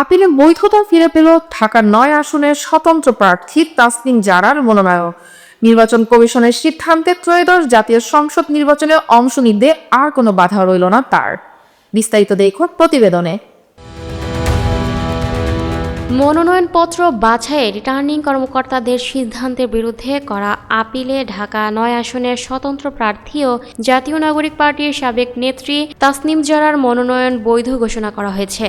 আপিলে বৈধতা ফিরে পেল ঢাকার নয় আসনের স্বতন্ত্র প্রার্থী তাসনিম জারার মনোনয়ন। নির্বাচন কমিশনের সিদ্ধান্তে ত্রয়োদশ জাতীয় সংসদ নির্বাচনে অংশ নিতে আর কোনো বাধা রইল না তার। বিস্তারিত দেখুন প্রতিবেদনে। মনোনয়নপত্র বাছাইয়ে রিটার্নিং কর্মকর্তাদের সিদ্ধান্তের বিরুদ্ধে করা আপিলে ঢাকা নয় আসনের স্বতন্ত্র প্রার্থী ও জাতীয় নাগরিক পার্টির সাবেক নেত্রী তাসনিম জারার মনোনয়ন বৈধ ঘোষণা করা হয়েছে।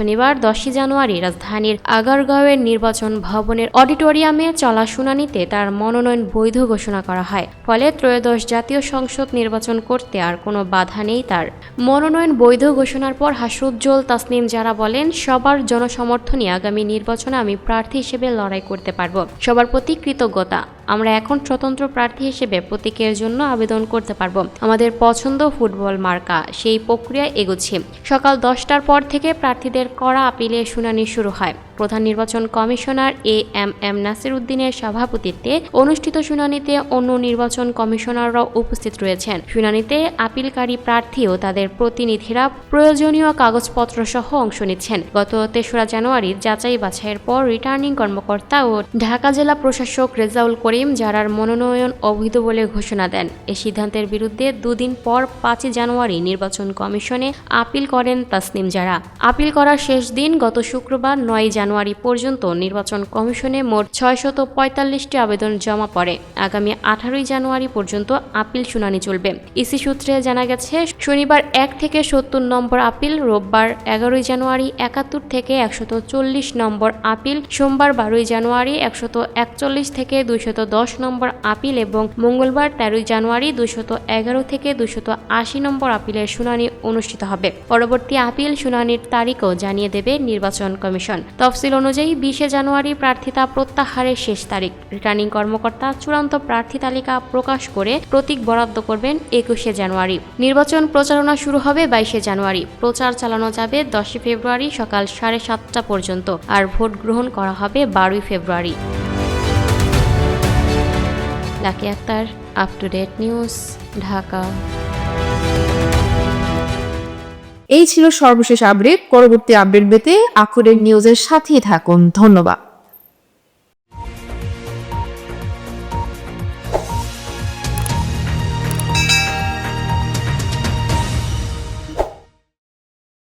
শনিবার দশই জানুয়ারি রাজধানীর আগারগাঁওয়ের নির্বাচন ভবনের অডিটোরিয়ামে চলা শুনানিতে তার মনোনয়ন বৈধ ঘোষণা করা হয়। ফলে ত্রয়োদশ জাতীয় সংসদ নির্বাচন করতে আর কোনো বাধা নেই তার। মনোনয়ন বৈধ ঘোষণার পর হাসরুজ্জ্বল তাসনিম যারা বলেন, সবার জনসমর্থনই আগামী নির্বাচনে আমি প্রার্থী হিসেবে লড়াই করতে পারব। সবার প্রতি কৃতজ্ঞতা। আমরা এখন স্বতন্ত্র প্রার্থী হিসেবে প্রতীকের জন্য আবেদন করতে পারব। আমাদের পছন্দ ফুটবল মার্কা, সেই প্রক্রিয়ায় এগোচ্ছে। সকাল দশটার পর থেকে প্রার্থীদের করা আপিলে শুনানি শুরু হয়। প্রধান নির্বাচন commissioner A M M Nasir উদ্দিনের সভাপতিত্বে অনুষ্ঠিত শুনানিতে অন্য নির্বাচন কমিশনাররাও উপস্থিত রয়েছেন। শুনানিতে আপিলকারী প্রার্থী ও তাদের প্রতিনিধিরা প্রয়োজনীয় কাগজপত্র সহ অংশ নিচ্ছেন। গত তেসরা জানুয়ারি যাচাই বাছাইয়ের পর রিটার্নিং কর্মকর্তা ও ঢাকা জেলা প্রশাসক রেজাউল করিম যারার মনোনয়ন অবৈধ বলে ঘোষণা দেন। এ সিদ্ধান্তের বিরুদ্ধে দুদিন পর পাঁচই জানুয়ারি নির্বাচন কমিশনে আপিল করেন তাসনিম যারা আপিল করার শেষ দিন গত শুক্রবার নয় জানুয়ারি পর্যন্ত নির্বাচন কমিশনে মোট ছয়শত পঁয়তাল্লিশটি আবেদন জমা পড়ে। আগামী আঠারোই জানুয়ারি পর্যন্ত আপিল শুনানি চলবে। ইসি সূত্রে জানা গেছে শনিবার এক থেকে সত্তর নম্বর আপিল, রোববার এগারোই জানুয়ারি একাত্তর থেকে একশত চল্লিশ নম্বর আপিল, সোমবার বারোই জানুয়ারি একশত একচল্লিশ থেকে দুইশত দশ নম্বর আপিল এবং মঙ্গলবার তেরোই জানুয়ারি দুইশত এগারো থেকে দুইশত আশি নম্বর আপিলের শুনানি অনুষ্ঠিত হবে। পরবর্তী আপিল শুনানির তারিখও জানিয়ে দেবে নির্বাচন কমিশন। তফসিল অনুযায়ী বিশে জানুয়ারি প্রার্থিতা প্রত্যাহারের শেষ তারিখ। রিটার্নিং কর্মকর্তা চূড়ান্ত প্রার্থী তালিকা প্রকাশ করে প্রতীক বরাদ্দ করবেন একুশে জানুয়ারি। নির্বাচন প্রচারণা শুরু হবে বাইশে জানুয়ারি। প্রচার চালানো যাবে দশই ফেব্রুয়ারি সকাল সাড়ে সাতটা পর্যন্ত আর ভোট গ্রহণ করা হবে বারোই ফেব্রুয়ারি। Lucky Akter up to date news Dhaka. এই ছিল সর্বশেষ আপডেট পরবর্তী আপডেট পেতে আখরের নিউজের সাথেই থাকুন। ধন্যবাদ।